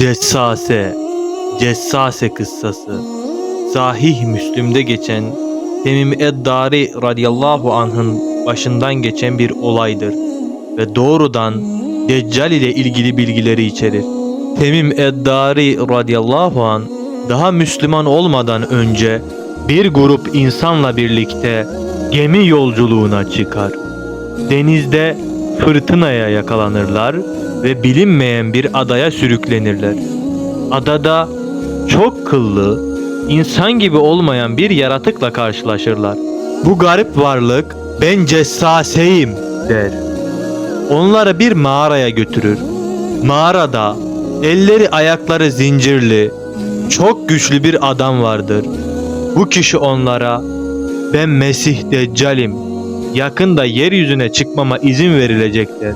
Cessase, Cessase kıssası. Sahih Müslüm'de geçen Temim Eddari radıyallahu anh'ın başından geçen bir olaydır ve doğrudan Deccal ile ilgili bilgileri içerir. Temim Eddari radıyallahu an daha Müslüman olmadan önce bir grup insanla birlikte gemi yolculuğuna çıkar. Denizde fırtınaya yakalanırlar ve bilinmeyen bir adaya sürüklenirler. Adada çok kıllı, insan gibi olmayan bir yaratıkla karşılaşırlar. Bu garip varlık ben cessaseyim der. Onları bir mağaraya götürür. Mağarada elleri ayakları zincirli, çok güçlü bir adam vardır. Bu kişi onlara ben Mesih Deccal'im. Yakında yeryüzüne çıkmama izin verilecektir.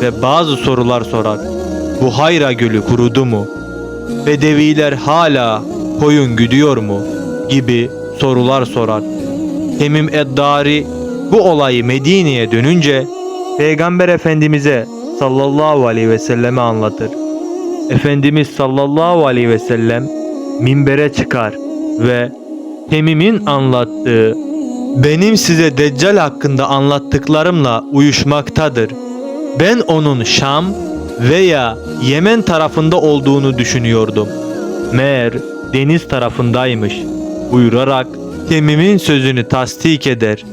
Ve bazı sorular sorar. Bu Hayra Gölü kurudu mu? Bedeviler hala koyun güdüyor mu? Gibi sorular sorar. Temim Eddari bu olayı Medine'ye dönünce Peygamber Efendimiz'e sallallahu aleyhi ve selleme anlatır. Efendimiz sallallahu aleyhi ve sellem minbere çıkar ve Temim'in anlattığı benim size Deccal hakkında anlattıklarımla uyuşmaktadır. Ben onun Şam veya Yemen tarafında olduğunu düşünüyordum. Meğer deniz tarafındaymış buyurarak Temim'in sözünü tasdik eder